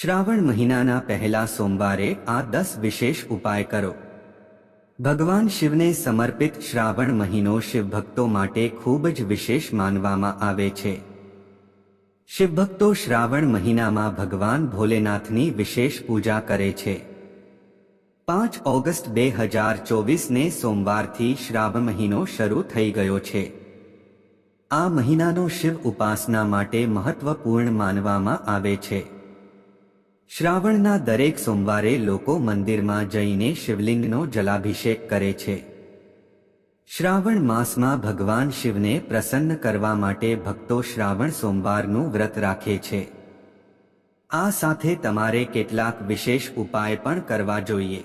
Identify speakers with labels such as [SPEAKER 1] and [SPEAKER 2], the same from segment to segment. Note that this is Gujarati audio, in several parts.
[SPEAKER 1] શ્રાવણ મહિનાના પહેલા સોમવારે આ દસ વિશેષ ઉપાય કરો. ભગવાન શિવને સમર્પિત શ્રાવણ મહિનો શિવભક્તો માટે ખૂબ જ વિશેષ માનવામાં આવે છે. શિવભક્તો શ્રાવણ મહિનામાં ભગવાન ભોલેનાથની વિશેષ પૂજા કરે છે. પાંચ ઓગસ્ટ બે હજાર ચોવીસને સોમવારથી શ્રાવણ મહિનો શરૂ થઈ ગયો છે. આ મહિનાનો શિવ ઉપાસના માટે મહત્વપૂર્ણ માનવામાં આવે છે. શ્રાવણના દરેક સોમવારે લોકો મંદિરમાં જઈને શિવલિંગનો જલાભિષેક કરે છે. શ્રાવણ માસમાં ભગવાન શિવને પ્રસન્ન કરવા માટે ભક્તો શ્રાવણ સોમવારનું વ્રત રાખે છે. આ સાથે તમારે કેટલાક વિશેષ ઉપાય પણ કરવા જોઈએ.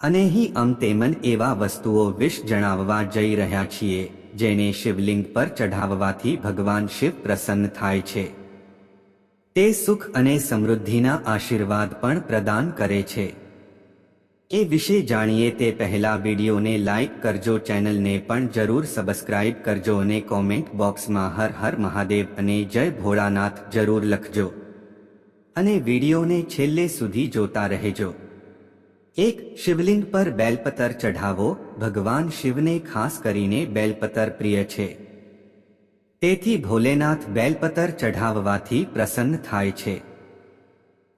[SPEAKER 1] અને હી અમ તેમન એવા વસ્તુઓ વિશ જણાવવા જઈ રહ્યા છીએ, જેને શિવલિંગ પર ચઢાવવાથી ભગવાન શિવ પ્રસન્ન થાય છે. તે સુખ અને સમૃદ્ધિના આશીર્વાદ પણ પ્રદાન કરે છે. એ વિશે જાણીએ તે પહેલા વિડીયોને લાઇક કરજો, ચેનલને પણ જરૂર સબસ્ક્રાઇબ કરજો અને કોમેન્ટ બોક્સમાં હર હર મહાદેવ અને જય ભોળાનાથ જરૂર લખજો. અને વિડીયોને છેલ્લે સુધી જોતા રહેજો. એક શિવલિંગ પર બેલપતર ચઢાવો, ભગવાન શિવને ખાસ કરીને બેલપતર પ્રિય છે. તેથી ભોલેનાથ બેલપતર ચઢાવવાથી પ્રસન્ન થાય છે.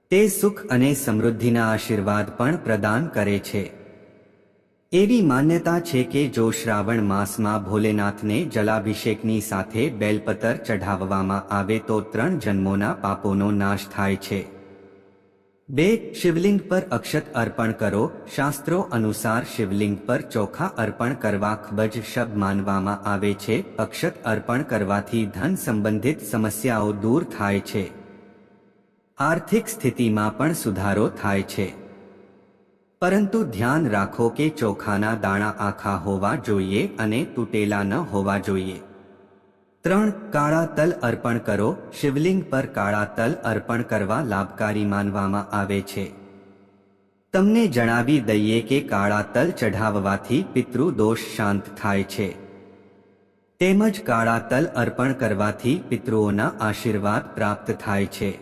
[SPEAKER 1] તે સુખ અને સમૃદ્ધિના આશીર્વાદ પણ પ્રદાન કરે છે. એવી માન્યતા છે કે જો શ્રાવણ માસમાં ભોલેનાથને જલાભિષેકની સાથે બેલપતર ચઢાવવામાં આવે તો ત્રણ જન્મોના પાપોનો નાશ થાય છે. બે શિવલિંગ પર અક્ષત અર્પણ કરો. શાસ્ત્રો અનુસાર શિવલિંગ પર ચોખા અર્પણ કરવા ખબજ શબ માનવામાં આવે છે. અક્ષત અર્પણ કરવાથી ધન સંબંધિત સમસ્યાઓ દૂર થાય છે. આર્થિક સ્થિતિમાં પણ સુધારો થાય છે. પરંતુ ધ્યાન રાખો કે ચોખાના દાણા આખા હોવા જોઈએ અને તૂટેલા ન હોવા જોઈએ. ત્રણ કાળા તલ અર્પણ કરો. શિવલિંગ પર કાળા તલ અર્પણ કરવા લાભકારી માનવામાં આવે છે. તમને જણાવી દઈએ કે કાળા તલ ચઢાવવાથી પિતૃ દોષ શાંત થાય છે. તેમજ કાળા તલ અર્પણ કરવાથી પિતૃઓના આશીર્વાદ પ્રાપ્ત થાય છે.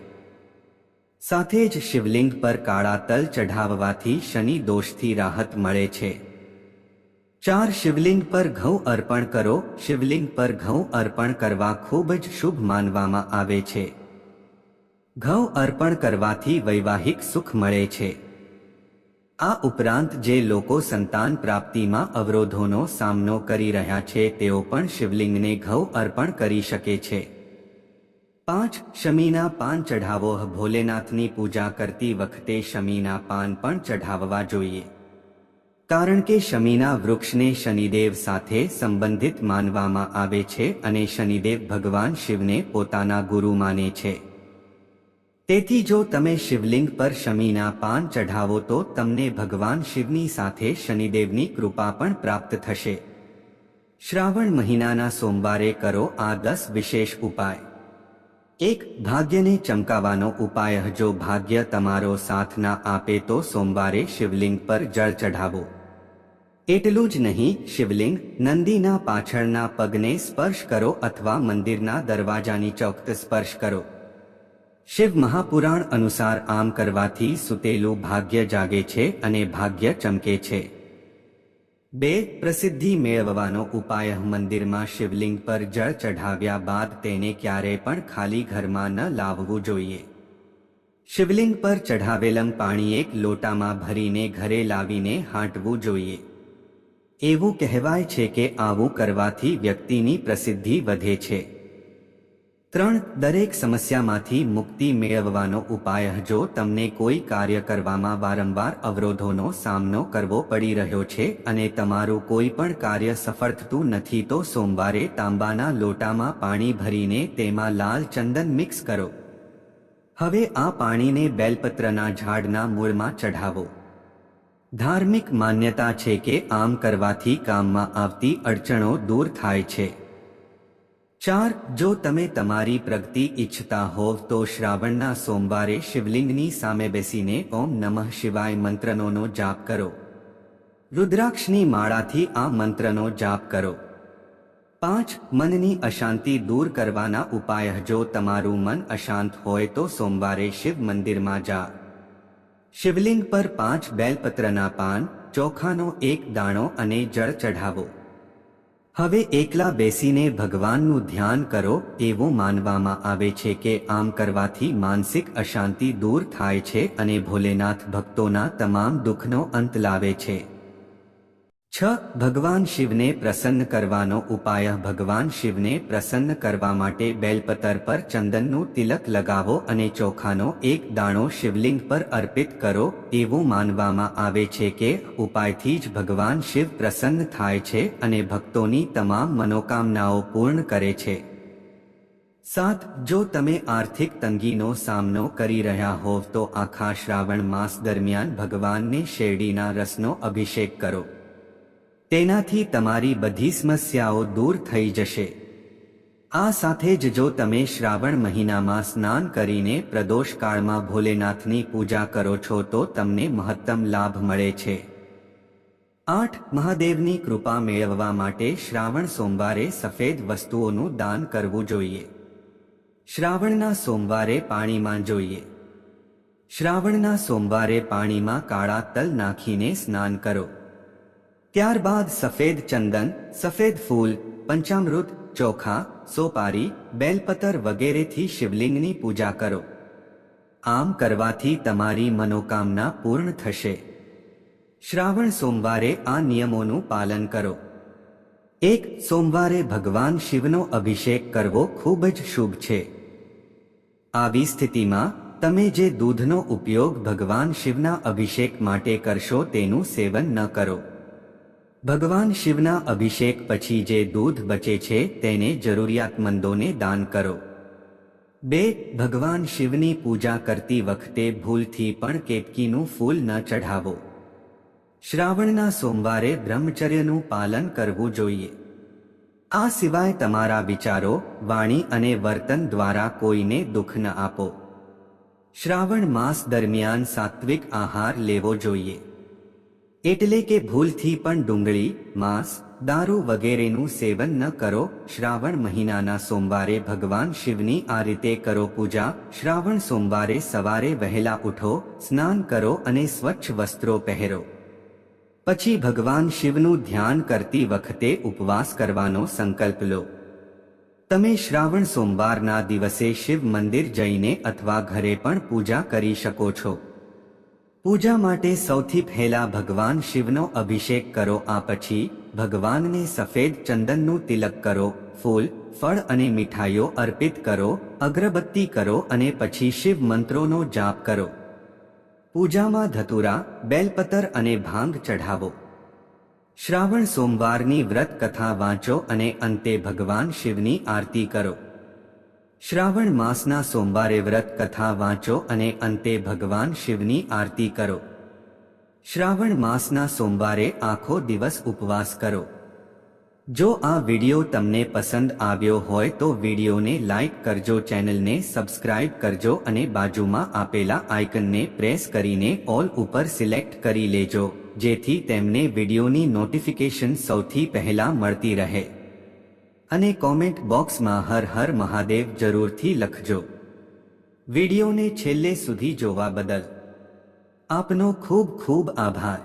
[SPEAKER 1] સાથે જ શિવલિંગ પર કાળા તલ ચઢાવવાથી શનિ દોષથી રાહત મળે છે. ચાર શિવલિંગ પર ઘઉં અર્પણ કરો. શિવલિંગ પર ઘઉં અર્પણ કરવા ખૂબ જ શુભ માનવામાં આવે છે. ઘઉં અર્પણ કરવાથી વૈવાહિક સુખ મળે છે. આ ઉપરાંત જે લોકો સંતાન પ્રાપ્તિમાં અવરોધોનો સામનો કરી રહ્યા છે, તેઓ પણ શિવલિંગને ઘઉં અર્પણ કરી શકે છે. પાંચ, શમીના પાન ચઢાવો. ભોલેનાથની પૂજા કરતી વખતે શમીના પાન પણ ચઢાવવા જોઈએ. કારણ કે શમીના વૃક્ષને શનિદેવ સાથે સંબંધિત માનવામાં આવે છે અને શનિદેવ ભગવાન શિવને પોતાના ગુરુ માને છે. તેથી જો તમે શિવલિંગ પર શમીના પાન ચઢાવો તો તમને ભગવાન શિવની સાથે શનિદેવની કૃપા પણ પ્રાપ્ત થશે. શ્રાવણ મહિનાના સોમવારે કરો આ દસ વિશેષ ઉપાય. એક ભાગ્યને ચમકાવવાનો ઉપાય જો ભાગ્ય તમારો સાથ ના આપે તો સોમવારે શિવલિંગ પર જળ ચઢાવો. એટલું જ નહીં, શિવલિંગ નંદીના પાછળના પગને સ્પર્શ કરો અથવા મંદિરના દરવાજાની ચોક્ત સ્પર્શ કરો. શિવ મહાપુરાણ અનુસાર આમ કરવાથી સુતેલું ભાગ્ય જાગે છે અને ભાગ્ય ચમકે છે. બે પ્રસિદ્ધિ મેળવવાનો ઉપાય મંદિરમાં શિવલિંગ પર જળ ચઢાવ્યા બાદ તેને ક્યારેય પણ ખાલી ઘરમાં ન લાવવું જોઈએ. શિવલિંગ પર ચઢાવેલમ પાણી એક લોટામાં ભરીને ઘરે લાવીને હાંટવું જોઈએ. એવું કહેવાય છે કે આવું કરવાથી વ્યક્તિની પ્રસિદ્ધિ વધે છે. ત્રણ દરેક સમસ્યામાંથી મુક્તિ મેળવવાનો ઉપાય જો તમને કોઈ કાર્ય કરવામાં વારંવાર અવરોધોનો સામનો કરવો પડી રહ્યો છે અને તમારું કોઈ પણ કાર્ય સફળ થતું નથી તો સોમવારે તાંબાના લોટામાં પાણી ભરીને તેમાં લાલ ચંદન મિક્સ કરો. હવે આ પાણીને બેલપત્રના ઝાડના મૂળમાં ચઢાવો. ધાર્મિક માન્યતા છે કે આમ કરવાથી કામમાં આવતી અડચણો દૂર થાય છે. ચાર, જો તમે તમારી પ્રગતિ ઈચ્છતા હોવ, તો શ્રાવણના સોમવારે શિવલિંગની સામે બેસીને ઓમ નમઃ શિવાય મંત્રનોનો જાપ કરો. રુદ્રાક્ષની માળાથી આ મંત્રનો જાપ કરો. પાંચ, મનની અશાંતિ દૂર કરવાના ઉપાય, જો તમારું મન અશાંત હોય, તો સોમવારે શિવ મંદિરમાં જા. શિવલિંગ પર પાંચ બેલપત્રના પાન, ચોખાનો એક દાણો અને જળ ચઢાવો. હવે એકલા બેસીને ભગવાનનું ધ્યાન કરો, એવું માનવામાં આવે છે કે આમ કરવાથી માનસિક અશાંતિ દૂર થાય છે અને ભોલેનાથ ભક્તોના તમામ દુઃખનો અંત લાવે છે. છ, ભગવાન શિવને પ્રસન્ન કરવાનો ઉપાય. ભગવાન શિવને પ્રસન્ન કરવા માટે બેલપતર પર ચંદનનું તિલક લગાવો અને ચોખાનો એક દાણો શિવલિંગ પર અર્પિત કરો. એવું માનવામાં આવે છે કે ઉપાયથી જ ભગવાન શિવ પ્રસન્ન થાય છે અને ભક્તોની તમામ મનોકામનાઓ પૂર્ણ કરે છે. સાત, જો તમે આર્થિક તંગીનો સામનો કરી રહ્યા હોવ તો આખા શ્રાવણ માસ દરમિયાન ભગવાનને શેરડીના રસનો અભિષેક કરો. તેનાથી તમારી બધી સમસ્યાઓ દૂર થઈ જશે. આ સાથે જ જો તમે શ્રાવણ મહિનામાં સ્નાન કરીને પ્રદોષકાળમાં ભોલેનાથની પૂજા કરો છો તો તમને મહત્તમ લાભ મળે છે. આઠ, મહાદેવની કૃપા મેળવવા માટે શ્રાવણ સોમવારે સફેદ વસ્તુઓનું દાન કરવું જોઈએ. શ્રાવણના સોમવારે પાણીમાં જોઈએ. શ્રાવણના સોમવારે પાણીમાં કાળા તલ નાખીને સ્નાન કરો. ત્યારબાદ સફેદ ચંદન, સફેદ ફૂલ, પંચામૃત, ચોખા, સોપારી, બેલપતર વગેરેથી શિવલિંગની પૂજા કરો. આમ કરવાથી તમારી મનોકામના પૂર્ણ થશે. શ્રાવણ સોમવારે આ નિયમોનું પાલન કરો. એક, સોમવારે ભગવાન શિવનો અભિષેક કરવો ખૂબ જ શુભ છે. આવી સ્થિતિમાં, તમે જે દૂધનો ઉપયોગ ભગવાન શિવના અભિષેક માટે કરશો તેનું સેવન ન કરો. ભગવાન શિવના અભિષેક પછી જે દૂધ બચે છે તેને જરૂરિયાતમંદોને દાન કરો. બે, ભગવાન શિવની પૂજા કરતી વખતે ભૂલથી પણ કેતકીનું ફૂલ ન ચઢાવો. શ્રાવણના સોમવારે બ્રહ્મચર્યનું પાલન કરવું જોઈએ. આ સિવાય તમારા વિચારો, વાણી અને વર્તન દ્વારા કોઈને દુઃખ ન આપો. શ્રાવણ માસ દરમિયાન સાત્વિક આહાર લેવો જોઈએ. એટલે કે ભૂલથી પણ ડુંગળી, માંસ, દારૂ વગેરેનું સેવન ન કરો. શ્રાવણ મહિનાના સોમવારે ભગવાન શિવની આ રીતે કરો પૂજા. શ્રાવણ સોમવારે સવારે વહેલા ઉઠો, સ્નાન કરો અને સ્વચ્છ વસ્ત્રો પહેરો. પછી ભગવાન શિવનું ધ્યાન કરતી વખતે ઉપવાસ કરવાનો સંકલ્પ લો. તમે શ્રાવણ સોમવારના દિવસે શિવ મંદિર જઈને અથવા ઘરે પણ પૂજા કરી શકો છો. પૂજા માટે સૌથી પહેલા ભગવાન શિવનો અભિષેક કરો, આ પછી ભગવાનને સફેદ ચંદનનું તિલક કરો, ફૂલ, ફળ અને મીઠાઈઓ અર્પિત કરો, અગરબત્તી કરો અને પછી શિવ મંત્રોનો જાપ કરો. પૂજામાં ધતુરા, બેલપતર અને ભાંગ ચઢાવો. શ્રાવણ સોમવારની વ્રત કથા વાંચો અને અંતે ભગવાન શિવની આરતી કરો. શ્રાવણ માસના સોમવારે વ્રત કથા વાંચો અને અંતે ભગવાન શિવની આરતી કરો. શ્રાવણ માસના સોમવારે આખો દિવસ ઉપવાસ કરો. જો આ વિડિયો તમને પસંદ આવ્યો હોય તો વિડિયોને લાઇક કરજો, ચેનલને સબસ્ક્રાઇબ કરજો અને બાજુમાં આપેલા આઇકનને પ્રેસ કરીને ઓલ ઉપર સિલેક્ટ કરી લેજો, જેથી તેમને વિડિયોની નોટિફિકેશન સૌથી પહેલા મળતી રહે. અને કોમેન્ટ બોક્સમાં હર હર મહાદેવ જરૂરથી લખજો. વિડીયોને છેલ્લે સુધી જોવા બદલ આપનો ખૂબ ખૂબ આભાર.